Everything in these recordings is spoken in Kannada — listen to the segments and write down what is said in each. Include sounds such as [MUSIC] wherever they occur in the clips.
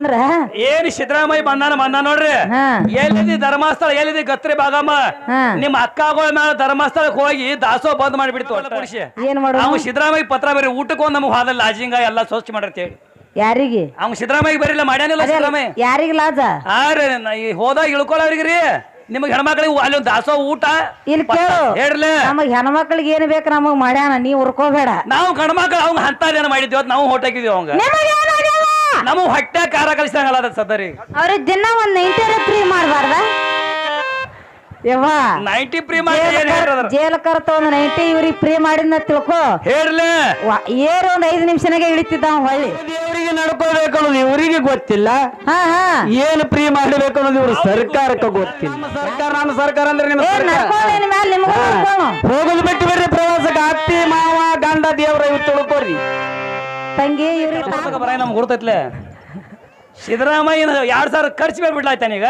ಅಂದ್ರ? ಏನ್ ಸಿದ್ದರಾಮಯ್ಯ ಬಂದಾನ ಬಂದ ನೋಡ್ರಿ. ಹಾ. ಎಲ್ಲಿದಿ ಧರ್ಮಸ್ಥಳ ಎಲ್ಲಿದಿ ಗತ್ರಿ ಭಾಗಮ್ಮ ನಿಮ್ ನಿಮ್ಮ ಅಕ್ಕಗಳ ಮೇಲೆ ಧರ್ಮಸ್ಥಳಕ್ಕೆ ಹೋಗಿ ದಾಸೋ ಬಂದ್ ಮಾಡಿಬಿಡ್ತು ಅವ್ ಏನ್ ಮಾಡು ಅವ್ನು ಸಿದ್ದರಾಮಯ್ಯ ಪತ್ರ ಬರೀ ಊಟಕ್ಕೆ ಒಂದ್ ನಮಗೆ ಹಾದಲ್ಲ ಲಾಜಿಂಗ ಎಲ್ಲ ಸ್ವಚ್ಛ ಮಾಡಿರ್ತೇವೆ ಯಾರಿಗೆ? ಅವ್ನು ಸಿದ್ದರಾಮಯ್ಯ ಬರೀಲ್ಲ ಮಾಡ್ಯಾನಿಲ್ಲ ಸಿದ್ದರಾಮಯ್ಯ. ಯಾರಿಗ ಲಾಜ? ಹಾ ರೀ ನಾ ಈ ಹೋದಾಗ ಇಳ್ಕೊಳ್ಳೋರಿಗೆ ರೀ ನಿಮ್ಗೆ ಹೆಣ್ಮಕ್ಳಿಗೆ ಅಲ್ಲಿ ಒಂದು ದಾಸೋ ಊಟ ಇಲ್ಲಿ ಕೇಳು. ಹೇಳ್ರಿ ನಮಗ್ ಹೆಣ್ಮಕ್ಳಿಗೆ ಏನ್ ಬೇಕು ನಮಗ್ ಮಾಡ್ಯಾನ ನೀ ಉರ್ಕೋಬೇಡ ನಾವು ಗಂಡ್ಮಕ್ಳು ಅವ್ನ ಹಂತ ಮಾಡಿದ್ವಿ ನಾವು ಹೊಟ್ಟಾಕಿದ್ವಿ ಅವಂಗ. ನಮ್ಮ ಹೊಟ್ಟೆ ಕಾರ ಕಲಿಸಂಗಲ್ಲ ಅದ ಸದರಿ ಅವ್ರಿಗೆ ದಿನ ಒಂದ್ ನೈಂಟಿ ಫ್ರೀ ಮಾಡಬಾರ್ದ? ಯವ್ವ. ನೈಂಟಿ ಪ್ರೀ ಮಾಡಿ ಏನ್ ಹೇಳ್ರದ್ರ ಜೇಲ್ ಕರ್ತ ಒಂದ್ ನೈಂಟಿ ಇವ್ರಿಗೆ ಫ್ರೀ ಮಾಡಿದ್ನ ತಿಳ್ಕೊ. ಹೇಳ್ಲಿ. ವ- ಏರ್ ಒಂದ್ ಐದ್ ನಿಮಿಷನಾಗೆ ಇಳಿತಿದ್ದ ಅವ ಹೊಳ್ಳಿ. ದೇವರಿಗೆ ನಡ್ಕೋಬೇಕು ಅನ್ನೋದು ಇವರಿಗೆ ಗೊತ್ತಿಲ್ಲ. ಹಾ ಹಾ. ಏನು ಫ್ರೀ ಮಾಡಬೇಕು ಅನ್ನೋದು ಇವ್ರ ಸರ್ಕಾರಕ್ಕೆ ಗೊತ್ತಿಲ್ಲ. ನಮ್ಮ ಸರ್ಕಾರ ನಮ್ಮ ಸರ್ಕಾರ ಅಂದ್ರೆ ನಿಮ್ಮ ಏ ಸರ್ಕಾರ. ನಡ್ಕೊಂಡೇನ್ ಮ್ಯಾಲ ನಿಮಗ ನಡ್ಕೊಳ್ಳು. ಹೋಗೋದು ಬಿಟ್ಟು ಬಿಡ್ರಿ ಪ್ರವಾಸಕ್ಕೆ. ಅತ್ತಿ ಮಾವ ಗಂಡ ದೇವ್ರ ಇವ್ ತಿಳ್ಕೊರಿ. ತಂಗಿ ಪುಸ್ತಕ ಬರ ನಮ್ಗೆ ಗುರ್ತೈತ್ಲೆ ಸಿದ್ದರಾಮಯ್ಯ ಎರಡ್ ಸಾವಿರ ಖರ್ಚು ಮಾಡ್ಬಿಡ್ಲಾಯ್ತಾನೀಗ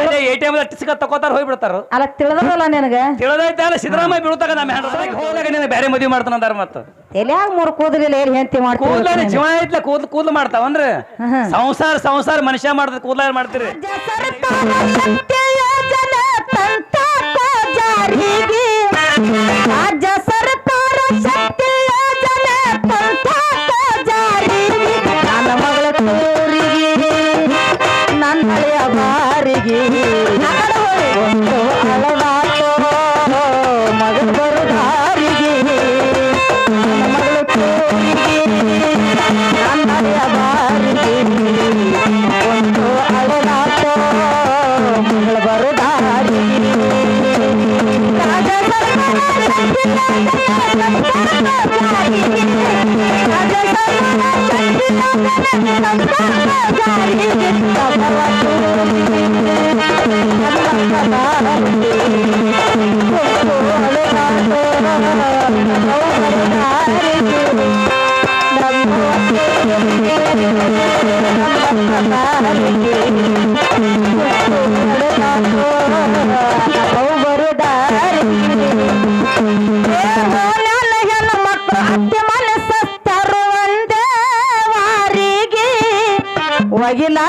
ಅದೇ ಎ ಟಿ ಎಂ ಟಿಸ್ಕ ತಗೋತಾರ ಹೋಗ್ಬಿಡ್ತಾರ. ಅಲ್ಲ ತಿಳಿದಲ್ಲ ನಿನಗ? ತಿಳಿದೈತೆ ಅಲ್ಲ ಸಿದ್ದರಾಮಯ್ಯ ಬೀಳ್ತಾಗ ನಮ್ಮ ಹೆಂಡ್ರ ಹೋದಾಗ ನೀನು ಬೇರೆ ಮದುವೆ ಮಾಡ್ತಾನ ಅಂದಾರ ಮತ್ತ ಎಲ್ಯಾಗ ಮೂರು ಕೂದಲಿಲ್ಲ ಏನ್ ಹೆಂಡತಿ ಕೂದ್ಲ ಮಾಡ್ತೀವಿ ಜೀವ ಐತ್ಲ ಕೂದ್ಲು ಕೂದ್ಲು ಮಾಡ್ತಾವಂದ್ರ. ಸಂಸಾರ ಸಂಸಾರ ಮನುಷ್ಯ ಮಾಡ್ದ ಕೂದಲ ಏನ್ ಮಾಡ್ತೀರಿ? Thank you.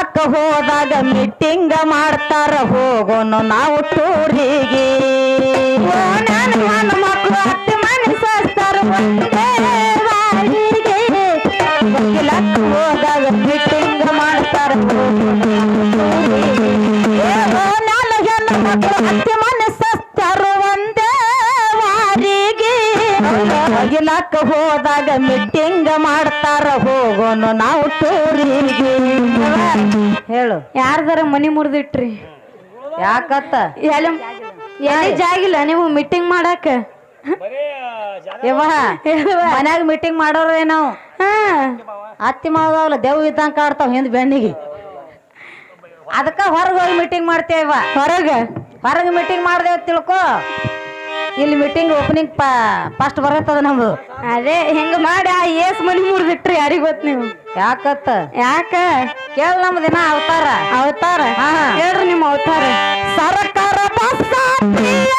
ಒಗಿಲಾಕ ಹೋದಾಗ ಮೀಟಿಂಗ್ ಮಾಡ್ತಾರ ಹೋಗೋನು ನಾವು ಟೂರಿಗೆ. ಒಗಿಲಾಕ ಹೋದಾಗ ಅಗಿಲಾಕ ಹೋದಾಗ ಮೀಟಿಂಗ್ ಮಾಡ್ತಾರ ಹೋಗೋನು ನಾವು ಟೂರಿಗೆ ಹೇಳು. ಯಾರ್ದಾರ ಮನಿ ಮುರಿದಿಟ್ರಿ? ಯಾಕತ್ತ? ಎಲ್ಲಿ ಎಲ್ಲಿ ಜಾಗಿಲ್ಲ ನೀವು ಮೀಟಿಂಗ್ ಮಾಡಾಕ? ಯವ್ವ ಮನ್ಯಾಗ ಮೀಟಿಂಗ್ ಮಾಡೋರೇ ನಾವು ಅತ್ತಿ ಮಾವಲ್ಲ ದೇವ್ ಇದ್ದಂಗ ಕಾಡ್ತಾವ ಹಿಂದ್ ಬೆನ್ನಿಗೆ ಅದಕ್ಕ ಹೊರಗೆ ಹೋಗಿ ಮೀಟಿಂಗ್ ಮಾಡ್ತೇವ ಹೊರಗ? ಹೊರಗೆ ಮೀಟಿಂಗ್ ಮಾಡ್ದೇವ್ ತಿಳ್ಕೊ. ಇಲ್ಲಿ ಮೀಟಿಂಗ್ ಓಪನಿಂಗ್ ಫಸ್ಟ್ ಬರತ್ತದ ನಮ್ದು. ಅದೇ ಹೆಂಗ ಮಾಡಿ ಆ ಏಸ್ ಮನಿ ಮುರಿದಿಟ್ರಿ ಯಾರಿಗ್ ಗೊತ್ತ ನೀವು? ಯಾಕತ್ತ? ಯಾಕ? ಕೇಳ ನಮ್ ದಿನ ಅವತಾರ. ಅವತಾರ. ಹೇಳ್ರಿ ನಿಮ್ಮ ಅವತಾರ. ಸರ್ಕಾರ ಬಸ್ ಪ್ರಿಯ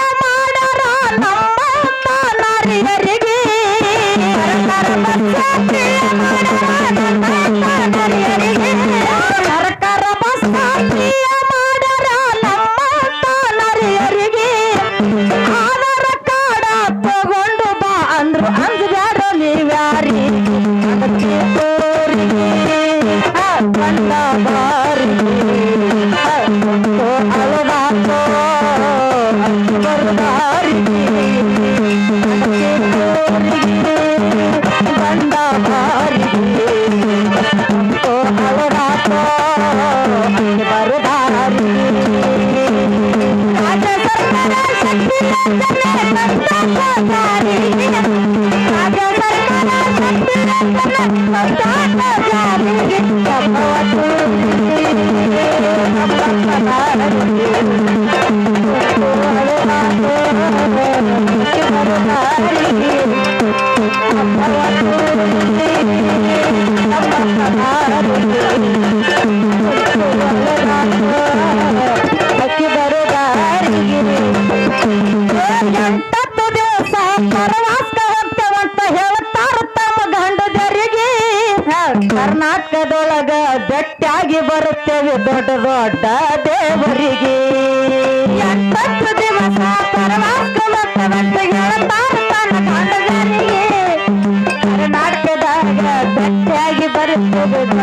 ಬಣ್ಣ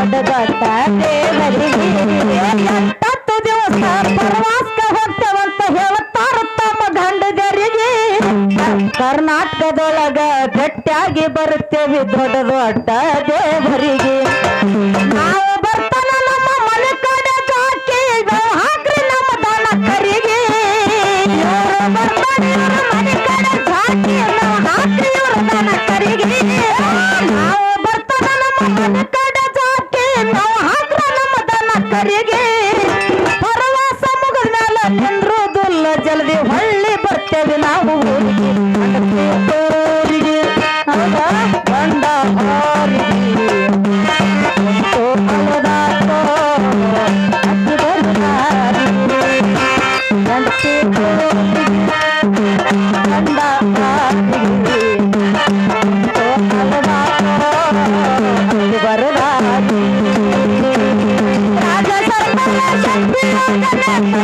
ದೊಡ್ಡ ದೊಡ್ಡ ದೇವರಿಗೆ ಎಂಟತ್ತು ದಿವಸ ಪ್ರವಾಸಕ್ಕೆ ಹೋಗ್ತೇವಂತ ಹೇಳುತ್ತಾರ ತಮ್ಮ ಗಂಡದರಿಗೆ ಕರ್ನಾಟಕದೊಳಗ ಗಟ್ಟಿಯಾಗಿ ಬರುತ್ತೇವೆ ದೊಡ್ಡ ದೊಡ್ಡ ದೇವರಿಗೆ ನಾವು ಬರ್ತಾನ ನಮ್ಮ ಮನೆ ಕಡೆ ಜಾಕಿ ನಾವು ಹಾಕ್ರಿ ನಮ್ಮ ದನ ಕರಿಗೆ ಇವ್ರು ಬರ್ತಾನೆ ಇವ್ರ ಮನೆ ಕಡೆ ಜಾಕಿ ನಾವು ಹಾಕ್ರಿ ಇವ್ರ ದನ ಕರಿಗೆ ನಾವು ಬರ್ತಾನ ನಮ್ಮ ಮನೆ ಕರಿಗೆ ಪರವಾಸ ಮುಗಿದ ಮೇಲೆ ನಿಂದ್ರುದಿಲ್ಲ ಜಲ್ದಿ ಹೊಳ್ಳಿ ಸರ್ಕಾರ ಶಕ್ತಿ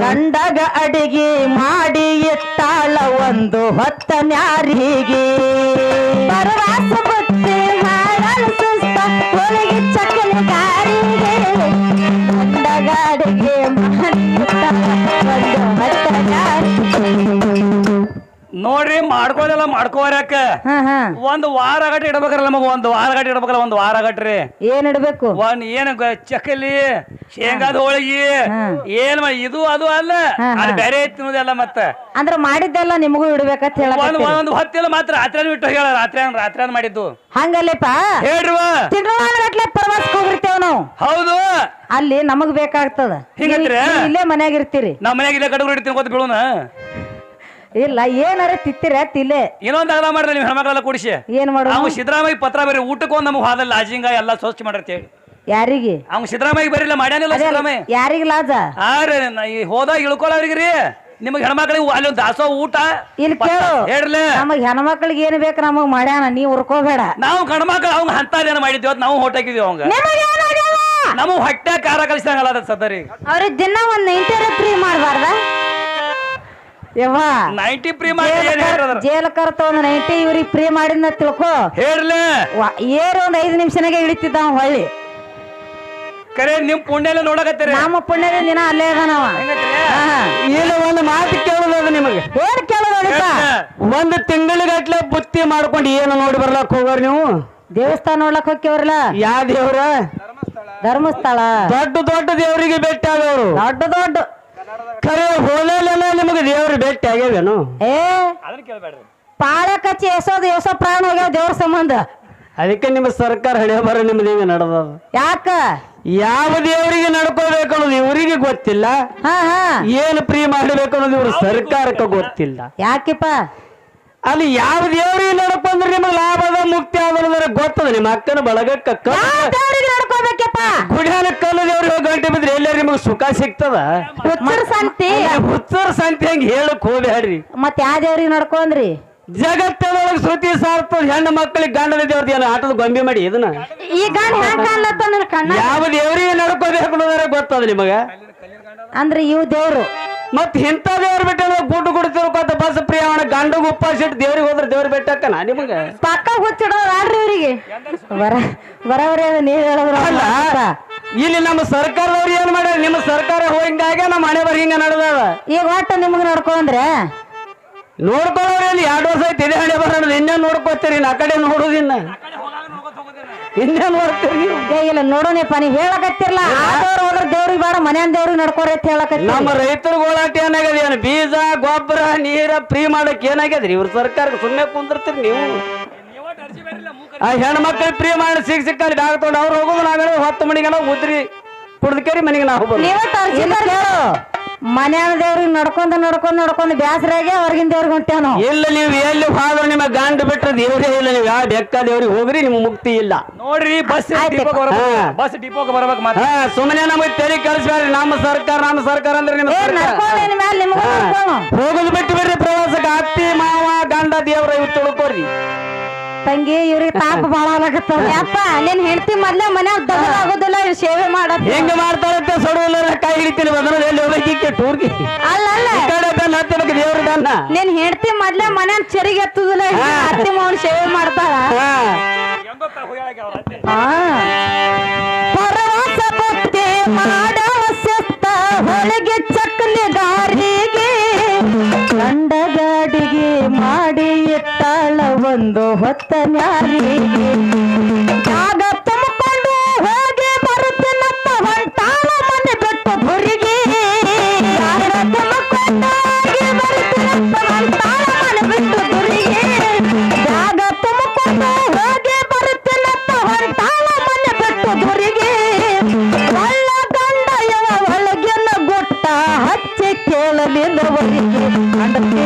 ಗಂಡಗ ಅಡಿಗೆ ಮಾಡಿ ಎತ್ತಾಳ ಒಂದು ಹೊತ್ತ ನ್ಯಾರಿಗೆ. ನೋಡ್ರಿ ಮಾಡ್ಕೋರಕ್ಕ ಮಾಡ್ಕೋರ್ಯಾಕ ಹಾ ಹಾ. ಒಂದ್ ವಾರ ಗಟ್ಟಿ ಇಡ್ಬೇಕ್ರಲ್ಲ ನಮಗ ಒಂದ್ ವಾರ ಗಟ್ಟಿ ಇಡ್ಬೇಕಲ್ಲ ಒಂದ್ ವಾರ ಗಟ್ರಿ. ಏನ್ ಇಡ್ಬೇಕು? ಒಂದ್ ಏನ್ ಗ- ಚಕ್ಕಲಿ ಶೇಂಗಾದ ಹೋಳಿಗಿ. ಏನ್ ಮಾ- ಇದು ಅದು ಅಲ್ಲ. ಅದು. ಬೇರೆ ತಿನ್ನೋದೆಲ್ಲ ಮತ್ತ. ಅಂದ್ರ ಮಾಡಿದ್ದೆಲ್ಲ ನಿಮಗೂ ಇಡ್ಬೇಕಂತ ಒಂದ್ ಒಂದ್ ಹೊತ್ತಿಲ್ಲ ಮಾತ್ರ ರಾತ್ರಿ ಬಿಟ್ಟು ಹೇಳ ರಾತ್ರಿ ರಾತ್ರಿ ಮಾಡಿದ್ದು. ಹಂಗಲ್ಲಪ್ಪ? ಹೇಳ್ರಿವ? ತಿಂಗಳಗಟ್ಲೆ ಪ್ರವಾಸಕ್ಕೆ ಹೋಗಿರ್ತೇವ್ ನಾವು. ಹೌದು. ಅಲ್ಲಿ ನಮಗ್ ಬೇಕಾಗ್ತದ. ಹಿಂಗಂದ್ರೆ? ನೀವ್ ಇಲ್ಲೇ ಮನ್ಯಾಗ ಇರ್ತೀರಿ. ನಮ್ಮ ಮನ್ಯಾಗ ಇಲ್ಲ ಕಡುಗು ಇಡ್ತೀನಿ ಗೊತ್ತ ಬೀಳುನ ಇಲ್ಲ ಏನಾರ ತಿತ್ತಿರ ತಿಲ್ಲೇ ಇನ್ನೊಂದು ಅಗಲ ಮಾಡ್ರಿ ನೀವು ಹೆಣ್ಮಕ್ಳೆಲ್ಲ ಕೂಡಿಸಿ. ಏನ್ ಮಾಡು ಅವ್ನು ಸಿದ್ದರಾಮಯ್ಯ ಪತ್ರ ಬರೀ ಊಟಕ್ಕೆ ಒಂದ್ ನಮಗೆ ಹಾದಲ್ಲ ಲಾಜಿಂಗ ಎಲ್ಲ ಸ್ವಚ್ಛ ಮಾಡಿರ್ತಿ ಹೇಳಿ. ಯಾರಿಗೆ? ಅವ್ನು ಸಿದ್ದರಾಮಯ್ಯ ಬರಿಲ್ಲ ಮಾಡ್ಯಾನಿಲ್ಲ ಸಿದ್ದರಾಮಯ್ಯ. ಯಾರಿಗ ಲಾಜ? ಆ ರೀ ನ- ಈ ಹೋದಾಗ ಇಳ್ಕೊಳ್ಳೋರಿಗೆ ರೀ ನಿಮಗೆ ಹೆಣ್ಮಕ್ಳಿಗೆ ಅಲ್ಲಿ ಒಂದು ದಾಸೋ ಊಟ ಇಲ್ಲಿ ಕೇಳು. ಹೇಳ್ರಲ್ಲ ನಮಗ್ ಹೆಣ್ಮಕ್ಳಿಗೆ ಏನ್ ಬೇಕು ನಮಗ್ ಮಾಡ್ಯಾನ ನೀ ಉರ್ಕೋಬೇಡ. ನಾವು ಗಂಡ್ಮಕ್ಳು ಅವ್ನ ಹಂತಾದೇನ ಮಾಡಿದ್ವಿ ಅವತ್ತು ನಾವು ಹೊಟ್ಟಾಕಿದ್ವಿ ಅವಂಗ. ನಿಮಗೇನಾಗ್ಯದ? ನಮಗೆ ಹೊಟ್ಟೆ ಕಾರ ಕಲಿಸಿದಂಗಲ್ಲ ಅದ ಸದರಿ ಅವ್ರಿಗೆ ದಿನ ಒಂದ್ ನೈಂಟಿ ಫ್ರೀ ಮಾಡಬಾರ್ದ? ಯವ್ವ ನೈಂಟಿ ಪ್ರೀ ಮಾಡಿ ಏನ್ ಹೇಳ್ರದ್ರ? ಜೇಲ್ ಕರ್ತ ಒಂದ್ ನೈಂಟಿ ಇವ್ರಿಗೆ ಫ್ರೀ ಮಾಡಿದ್ನ ತಿಳ್ಕೊ. ಹೇಳ್ರಲ್ಲ ವ- ಏರ್ ಒಂದ್ ಐದು ನಿಮಿಷನಾಗೆ ಇಳಿತಿದ್ದ ಅವ ಹೊಳ್ಳಿ. ಕರೆ ನಿಮ್ ಪುಣ್ಯ ಎಲ್ಲ ನೋಡಕತ್ತೀರಿ? ನಮ್ಮ ಪುಣ್ಯದ ದಿನ ಅಲ್ಲೇ ಅದಾನವ ಹಾ. ಇಲ್ಲ ಒಂದು ಮಾತು ಕೇಳೋದು ನಿಮಗೆ? ಏನ್ ಕೇಳೋದಪ್ಪ ಒಂದು ತಿಂಗಳಿಗಟ್ಲೆ ಬುತ್ತಿ ಮಾಡ್ಕೊಂಡು ಏನು ನೋಡಿ ಬರ್ಲಕ್ ಹೋಗೋರ್ ನೀವು? ದೇವಸ್ಥಾನ ನೋಡ್ಲಕ್ ಹೋಗ್ಯವ್ರಲ್ಲ ಯಾವ ದೇವ್ರ? ಧರ್ಮಸ್ಥಳ. ದೊಡ್ಡ ದೊಡ್ಡ ದೇವರಿಗೆ ಭೇಟಿ ಆಗವ್ರು ದೊಡ್ಡ ದೊಡ್ಡ. ಖರೆ ಹೋಲೆಲ್ಲ ನಿಮಗೆ ದೇವ್ರ ಭೇಟಿ ಆಗ್ಯಾವೇನು? ಏ ಅದನ್ನ ಕೇಳ್ಬೇಡ್ರಿ. ಕಚ್ಚಿ ಎಸೋದು ಎಸೋ ಪ್ರಾಣ ಹೋಗ್ಯಾವ ದೇವ್ರ ಸಂಬಂಧ. ಅದಕ್ಕೆ ನಿಮ್ಮ ಸರ್ಕಾರ ಹಣೆ ಬರ ನಿಮ್ದು ನಡೆದದ? ಯಾಕ? ಯಾವ ದೇವರಿಗೆ ನಡ್ಕೋಬೇಕು ಅನ್ನೋದು ಇವರಿಗೆ ಗೊತ್ತಿಲ್ಲ. ಹಾ ಹಾ. ಏನು ಪ್ರಿಯ ಮಾಡಬೇಕು ಅನ್ನೋದು ಇವ್ರ ಸರ್ಕಾರಕ್ಕೆ ಗೊತ್ತಿಲ್ಲ. ಯಾಕಿಪ್ಪ? ಅಲ್ಲಿ ಯಾವ ದೇವರಿಗೆ ನಡ್ಕೊಂಡ್ರೆ ನಿಮಗೆ ಲಾಭದ ಮುಕ್ತಿ ಆದ್ರೆ ಗೊತ್ತದ? ನಿಮ್ಮ ಅಕ್ಕನ ಬಳಗಕ್ಕ ಕ- ಯಾವ ದೇವ್ರಿಗೆ ನಡ್ಕೋಬೇಕಪ್ಪ ಗುಡಿಯಾನ ಕಲ್ಲು ದೇವ್ರಿಗೆ ಹೋಗಿ ಗಂಟೆ ಬಿದ್ರೆ ಎಲ್ಲಾರು ನಿಮಗೆ ಸುಖ ಸಿಗ್ತದ? ಹುಚ್ಚರ ಸಂತಿ. ಹುಚ್ಚರ ಸಂತಿ ಹಂಗ ಹೇಳಕ್ ಹೋಗ್ಬೇಡ್ರಿ ಮತ್ ಯಾವ ದೇವ್ರಿಗೆ ನಡ್ಕೊಂಡ್ರಿ? ಜಗತ್ತದೊಳಗೆ ಶ್ರುತಿ ಸಾರ್ತದ ಹೆಣ್ಣು ಮಕ್ಕಳಿಗೆ ಗಂಡನ ದೇವ್ರದ್ದು ಏನೋ ಆಟದ ಗೊಂಬೆ ಮಾಡಿ ಇದನ್ನ? ಈ ಗಾಡಿ ಹ್ಯಾಂಗ ಕಾಣ್ಲತ್ತ ಕಣ್ಣ? ಯಾವ ದೇವ್ರಿಗೆ ನಡ್ಕೋಬೇಕು ಅನ್ನೋದ್ರೆ ಗೊತ್ತದ ನಿಮಗ? ಅಂದ್ರೆ ಇವ್ ದೇವ್ರು. ಮತ್ ಇಂಥ ದೇವ್ರ ಬಿಟ್ಟ ಗುಡ್ಡು ತಿಳ್ಕೊತ ಬಸ್ ಪ್ರಿಯಾಣ ಗಂಡು ಉಪವಾಸ ಇಟ್ಟು ದೇವ್ರಿಗೆ ಹೋದ್ರೆ ದೇವ್ರ ಬೆಟ್ಟಕ್ಕನ ನಿಮಗ? ಪಕ್ಕ ಹುಚ್ಚಿಡೋದು ಆಡ್ರಿ ಇವ್ರಿಗೆ ಬರ ಬರವರೇ ನೀವ್ ಹೇಳಿದ್ರ ಅಲ್ಲ ಇಲ್ಲಿ ನಮ್ಮ ಸರ್ಕಾರದವ್ರು ಏನ್ ಮಾಡ್ಯಾರ? ನಿಮ್ಮ ಸರ್ಕಾರ ಹೋಗಿಂಗಾಗೆ ನಮ್ಮ ಹಣೆ ಬರ ಹಿಂಗ ನಡೆದದ. ಈಗ ಒಟ್ಟ ನಿಮ್ಗೆ ನಡ್ಕೊಂಡ್ರೆ? ನೋಡ್ಕೊಳ್ಳೋರು ಎರಡು ವರ್ಷ ಐತಿ ಇದೇ ಹಣೆ ಬರೋಣ ಇನ್ನೇನ್ ನೋಡ್ಕೋತೀರಿ ನಾ ಕಡೆ ನೋಡುದಿನ್ನ. ಇನ್ನೇನ್ ನೋಡ್ತೀರಿ ನೀವು ಏ ಇಲ್ಲ ನೋಡೋಣಪ್ಪ ನೀ ಹೇಳಕತ್ತಿರ್ಲ? ಆದವ್ರು ಹೋದ್ರ ದೇವ್ರಿಗೆ ಬೇಡ ಮನ್ಯಾನ್ ದೇವ್ರಿಗೆ ನಡ್ಕೋರಿ ಅಂತ ಹೇಳಕತ್ತಿ ನಮ್ಮ ರೈತರ ಗೋಳಾಟ ಏನಾಗ್ಯದ ಏನು ಬೀಜ ಗೊಬ್ಬರ ನೀರ ಫ್ರೀ ಮಾಡಕ್ ಏನಾಗ್ಯದ್ರಿ? ಇವ್ರ ಸರ್ಕಾರಕ್ಕೆ ಸುಮ್ಮನೆ ಕುಂದಿರ್ತೀರಿ ನೀವು. ಆ ಹೆಣ್ಮಕ್ಳು ಫ್ರೀ ಮಾಡಿ ಸಿಕ್ ಸಿಕ್ಕಲ್ಲಿ ಬ್ಯಾಗ್ ತಗೊಂಡು ಅವ್ರು ಹೋಗೋದು ನಾವೇನೋ ಹತ್ತು ಮಣಿಗೆಲ್ಲ ಉದ್ರಿ ಕುಡ್ದಕೇರಿ ಮನೆಗೆ ನಾವು ಬರೋದು ನೀವ ಇಲ್ಲ ಕೇಳು. ಮನ್ಯಾನ ದೇವ್ರಿಗೆ ನಡ್ಕೊಂಡ್ ನಡ್ಕೊಂಡ್ ನಡ್ಕೊಂಡ್ ಬ್ಯಾಸರಾಗೆ ಹೊರಗಿನ ದೇವ್ರಿಗೆ ಹೊಂಟೇವ್ ನಾವು. ಇಲ್ಲ ನೀವು ಎಲ್ಲಿ ಹೋದ್ರು ನಿಮ್ಮ ಗಂಡ ಬಿಟ್ರೆ ದೇವ್ರೇ ಇಲ್ಲ. ನೀವು ಯಾವ ಬೆಕ್ಕ ದೇವ್ರಿಗೆ ಹೋಗ್ರಿ ನಿಮ್ಗೆ ಮುಕ್ತಿ ಇಲ್ಲ. ನೋಡ್ರಿ ಬಸ್ ಆಯ್ತು. ಡಿಪೋಗೆ ಬರ್ಬೇಕು. ಬಸ್ ಡಿಪೋಗೆ ಬರ್ಬೇಕು ಮತ್ತೆ. ಹಾ ಸುಮ್ಮನೆ ನಮಗೆ ತೆರಿ ಕಳಿಸ್ಬೇಡ್ರಿ ನಮ್ಮ ಸರ್ಕಾರ ನಮ್ಮ ಸರ್ಕಾರ ಅಂದ್ರೆ ನಿಮ್ಮ ಏ ಸರ್ಕಾರ. ನಡ್ಕೊಂಡ್ ನಿಮ್ಗೂ. ಹೋಗುದು ಬಿಟ್ಟು ಬಿಡ್ರಿ ಪ್ರವಾಸಕ್ಕೆ. ಅತ್ತಿ ಮಾವ ಗಂಡ ದೇವ್ರ ಇವ್ ತಿಳ್ಕೊರಿ. ತಂಗಿ ಇವ್ರಿಗೆ ತಾಪ [LAUGHS] ಬಾಳ ಆಗತ್ತ ಯಪ್ಪ ನಿನ್ ಹೆಂಡತಿ ಮೊದ್ಲ ಮನ್ಯಾಗ ದಗದ ಆಗೋದಿಲ್ಲ ಇವ್ರ್ ಸೇವೆ ಮಾಡತ್ ಹೆಂಗ ಮಾಡ್ತಾರಂತೆ ಸೊಡುವಲ್ಲ ಕೈ ಹಿಡಿತೀನಿ ಬದಲ ಎಲ್ಲಿ ಹೋಗ್ಬೇಕಿಕ್ಕೆ ಟೂರ್ಗೆ? ಅಲ್ಲ ಅಲ್ಲ. ಈ ಕಡೆ ದೇವ್ರ ನಿನ್ ಹೆಂಡತಿ ಮೊದ್ಲ ಮನೆ ಚರಿಗೆ ಎತ್ತುದಿಲ್ಲ ಹಾ. ಅತ್ತಿ ಮಾವನ್ ಸೇವೆ ಮಾಡ್ತಾಳ. ಹಾ. ಒಂದು ಹೊತ್ತ ನ್ಯಾರಿಗೆ ಜಾಗ ತುಂಬಿಕೊಂಡು ಹೋಗಿ ಬರುತ್ತಿನಪ್ಪ ಹೊಂಟಾಳ ಮನೆ ಬಿಟ್ಟು ಗುರಿಗೆ. ಜಾಗ ತುಂಬಿಕೊಂಡು ಹೋಗಿ ಬರುತ್ತಿನಪ್ಪ ಹೊಂಟಾಳ ಮನೆ ಬಿಟ್ಟು ಗುರಿಗೆ. ಜಾಗ ತುಂಬಿಕೊಂಡು ಹೋಗಿ ಬರುತ್ತಿನಪ್ಪ ಹೊಂಟಾಳ ಮನೆ ಬಿಟ್ಟು ಗುರಿಗೆ. ಒಳ್ಳ ಗಂಡ ಯವ ಒಳಗಿನ ಗುಟ್ಟ ಹಚ್ಚಿ ಕೇಳಲಿಲ್ಲವರಿಗೆ ಅಂಡಕ್ಕೆ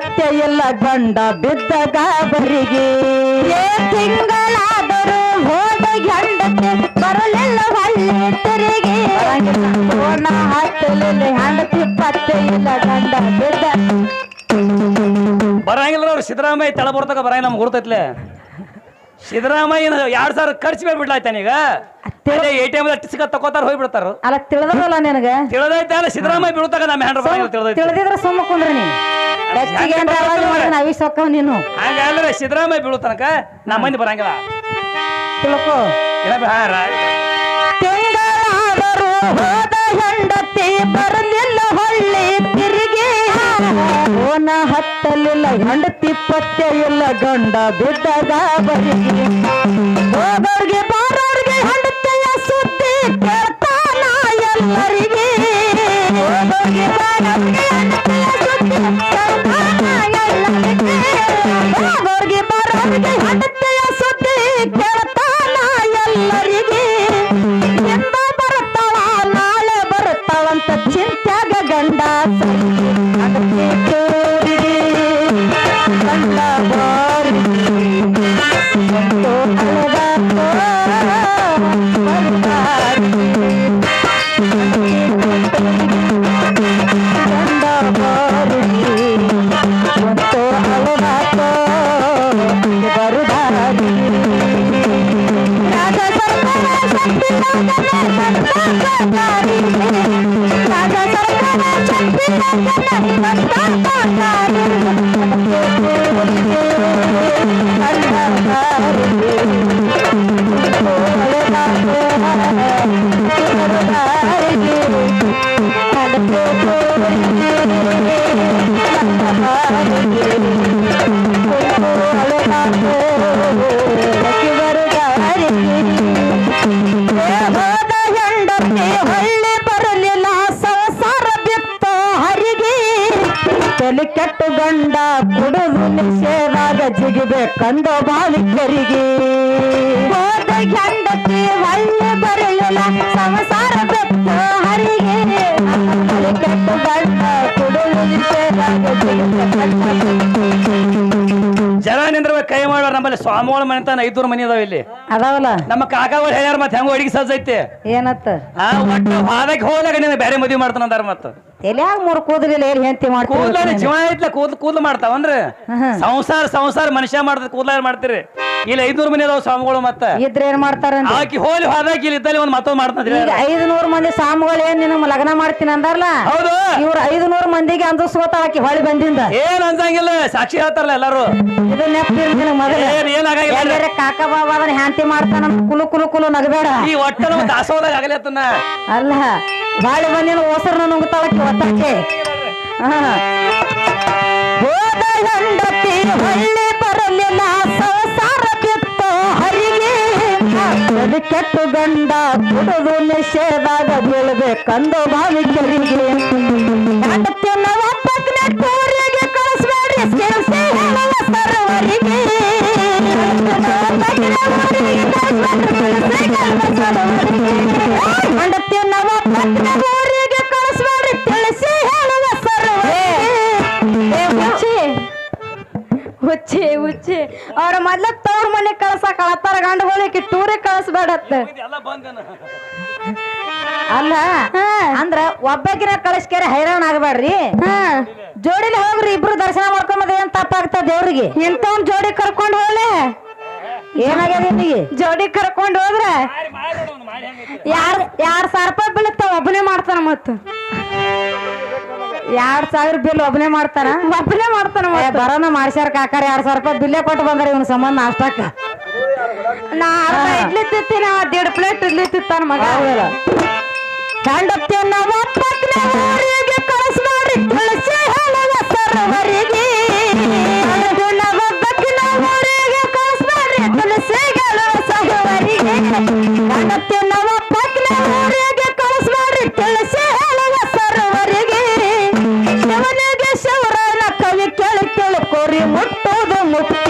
ಪತ್ತೆ ಇಲ್ಲ ಗಂಡ ಬಿದ್ದ ಗಾಬರಿಗೆ. ತಿಂಗಳಾದರೂ ಹೋದ ಹೆಂಡತಿ ಬರಲಿಲ್ಲ ಹಳ್ಳಿ ತೆರಿಗೆ. ಓನ ಹತ್ತಲಲ್ಲಿ ಹೆಂಡತಿ ಪತ್ತೆ ಇಲ್ಲ ಗಂಡ ಬಿದ್ದ. ಬರಂಗಿಲ್ಲ ಅವ್ರು ಸಿದ್ದರಾಮಯ್ಯ ತಳ ಬರ್ತಕ ಬರಂಗಿಲ್ಲ ನಮ್ಗೆ ಗುರ್ತೈತ್ಲೆ. ಸಿದ್ದರಾಮಯ್ಯ ಎರಡ್ ಸಾವಿರ ಖರ್ಚು ಮೇಲೆ ಬಿಡ್ಲಾಯ್ತಾನ ಈಗ. ಅದೇ ಎ ಟಿ ಎಂ ಟಿಸ್ಕ ತಗೋತಾರ ಹೋಗ್ಬಿಡ್ತಾರ. ಅಲ್ಲ ತಿಳಿದಲ್ಲ ನನಗೆ? ತಿಳಿದೈತೆ ಅಲ್ಲ ಸಿದ್ದರಾಮಯ್ಯ ಬೀಳ್ತಾಗ ನಮ್ಮ ಹೆಂಡ್ರ ತಿಳಿದ್ರೆ ತಿಳಿದಿದ್ರ ಸುಮ್ಮ ಕುಂದ್ರಿ ನೀ ಇಷ್ಟ್ ಹೊಕ್ಕವ್ ನೀನು. ಹಂಗಂದ್ರೆ ಸಿದ್ದರಾಮಯ್ಯ ಬೀಳು ತನಕ ನಮ್ಮ ಮಂದಿ ಬರಂಗಿಲ್ಲ. ತಿಳ್ಕೊ. ಏನಪ್ಪ, ಹಾ, ತಿಂಗಳಾದರೂ ಹೋದ ಹೆಂಡತಿ ಬರಲಿಲ್ಲ ಹೊಳ್ಳಿ ತಿರುಗಿ. ಓನ ಹತ್ತಲಿಲ್ಲ ಹೆಂಡತಿ ಪತ್ತೆ ಇಲ್ಲ ಗಂಡ ಬಿದ್ದಾಗ ಬರೀ ಹೋದವ್ರಿಗೆ ನಿಷೇಧಾಗ ಕಂದ ಬಾಲಿಕರಿಗೆ ಹೋದ ಹೆಂಡತಿ ಹೊಳ್ಳಿ ಬರಲಿಲ್ಲ ಸಂಸಾರ ಬಿತ್ತ ಹರಿಗೆ. ಕೆಟ್ಟು ಕುಡಿದು ನಿಷೇಧಾಗ ನಿಂದ್ರ ಕೈ ಮಾಡೋರು ನಮ್ಮಲ್ಲಿ ಸ್ವಾಮಿಗಳ ಮನೆ ತಾನ ಐದೂರು ಮನೆ ಅದಾವ ಇಲ್ಲಿ. ಅದಾವಲ್ಲ? ನಮ್ಮ ಕಾಕಾಗಳು ಹೇಳ್ಯಾರ ಮತ್ತೆ ಹೆಂಗೋ ಅಡಿಗೆ ಸಜ್ಜೈತೆ? ಏನತ್ತ? ಆ ಒಟ್ಟು ಹಾದಕ್ಕೆ ಹೋದಾಗ ನೀನು ಬೇರೆ ಮದುವೆ ಮಾಡ್ತಾನಂದಾರ ಮತ್ತ. ಎಲ್ಯಾಗ ಮೂರು ಕೂದಲಿಲ್ಲ ಎಲ್ಲಿ ಹೆಂಡತಿ ಕೂದಲ ಮಾಡ್ತೀವಿ ಜೀವನ ಐತ್ಲ ಕೂದ್ಲು ಕೂದ್ಲು ಮಾಡ್ತಾವಂದ್ರ ಹ್ಮ್. ಸಂಸಾರ ಸಂಸಾರ ಮನುಷ್ಯ ಮಾಡ್ದ ಕೂದಲ ಮಾಡ್ತೀರಿ? ಇಲ್ಲಿ ಐದ್ನೂರು ಮನೆ ಅದಾವ ಸ್ವಾಮಿಗಳು ಮತ್ತ. ಇದ್ರೆ ಏನ್ ಮಾಡ್ತಾರ ಆಕಿ ಹೋಲಿ ಹೋದಾಗ ಇಲ್ಲಿ ಇದ್ದಲ್ಲಿ ಒಂದ್ ಮತ್ತೊಂದು ಮಾಡ್ತದ್ರಿ ಈಗ ಐದು ನೂರು ಮಂದಿ ಸ್ವಾಮಿಗಳು ಏನ್ ನಿನ್ನ ಲಗ್ನ ಮಾಡ್ತೀನಿ ಅಂದಾರಲ್ಲ ಹೌದು. ಇವ್ರ ಐದು ನೂರು ಮಂದಿಗೆ ಅಂದಿಸ್ಕೋತ ಆಕಿ ಹೊಳಿ ಬಂದಿಂದ. ಏನ್ ಅಂದಂಗಿಲ್ಲ ಸಾಕ್ಷಿ ಹೇಳ್ತಾರಲ್ಲ ಎಲ್ಲಾರು. ಇದು ನೆಪ್ಪಿರ್ತೀನಿ ಮೊದಲ. ಏನ್ ಏನಾಗಿಲ್ಲ ಎಲ್ಲಾರ ಕಾಕ ಬಾಬಾ ಅದನ್ನ ಹ್ಯಾಂತಿ ಮಾಡ್ತಾನ ಕುಲು ಕುಲು ಕುಲು ನಗಬೇಡ. ಈ ಒಟ್ಟ ದಾಸೋದಾಗ ಆಗಲಿ ಅಲ್ಲ ಬಾಳಿ ಬಂದಿನ ಓಸರ್ನ ನುಂಗ್ತಾಳಕ್ಕೆ ಹಾ. ಹೋದ ಹೆಂಡತಿ ಹೊಳ್ಳಿ ಬರಲಿಲ್ಲ ಸಂಸಾರ ಬಿತ್ತು ಹರಿಗೆ ಕೆಟ್ಟು ಗಂಡ ಕುಡಿದು ನಿಷೇಧಾಗ ಬೀಳ್ಬೇಕಂದು ಬಾವಿ ಕೆರಿಗೆ ಮೊದ್ಲ ತವ್ರ ಮನೆ ಕಳ್ಸಕ್ ಅಳತ್ತಾರ ಗಂಡುಗಳಿಗೆ ಟೂರಿಗೆ ಕಳಿಸ್ಬೇಡತ್ತ. ಎಲ್ಲ ಬಂದನ ಅಲ್ಲ ಅಂದ್ರ ಒಬ್ಬಕಿನ ಕಳಿಸ್ಕೇರಿ ಹೈರಾಣ ಆಗಬೇಡ್ರಿ ಜೋಡಿಲಿ ಹೋಗ್ರಿ ಇಬ್ರು ದರ್ಶನ ಮಾಡ್ಕೊಂಬದ ಏನ್ ತಪ್ಪಾಗ್ತದ ದೇವ್ರಿಗೆ? ಇಂಥವ್ನ್ ಜೋಡಿ ಕರ್ಕೊಂಡ್ ಹೋಗ್ಲೆ? ಏನಾಗ್ಯದ ನಿಮಗೆ? ಜೋಡಿ ಕರ್ಕೊಂಡ್ ಹೋದ್ರ? ಯಾರ ಯಾರ ಸಾವಿರ ಬೀಳುತ್ತ ಒಬ್ಬನೇ ಮಾಡ್ತಾನ ಮತ್ತ. ಎರಡ್ ಸಾವಿರ ಬಿಲ್ ಒಬ್ಬನೇ ಮಾಡ್ತಾರ ಒಬ್ಬನೇ ಮಾಡ್ತಾನ ಬರೋನ ಮಾಡ್ಸ್ಯಾರ ಕಾಕಾರ ಎರಡ್ ಸಾವಿರ ರೂಪಾಯಿ ಬಿಲ್ಲೇ ಕೊಟ್ಟು ಬಂದಾರ ಇವನ್ ಸಂಬಂಧ ನಾಷ್ಟಕ್ಕ. ನಾ ಅರ್ಧ ಇಡ್ಲಿ ತಿತ್ತೀನಿ ಅವ ದೇಡ್ ಪ್ಲೇಟ್ ಇಡ್ಲಿ ತಿತ್ತಾನ ಮಗ ಗಂಡತ್ತಿಯನ್ನ ಒಬ್ಬಕ್ನೆ ಊರಿಗೆ ಕಳಿಸ್ಬೇಡ್ರಿ ತಿಳಿಸಿ ಹೇಳುವ ಸರ್ವರಿಗೆ. ಗಂಡನ ಒಬ್ಬಕ್ಕಿನ ಊರಿಗೆ ಕಳಿಸ್ಬೇಡ್ರಿ ತಿಳಿಸಿ ಸರ್ವರಿಗೆ. ತಿಳಿಸಿ মুক্তি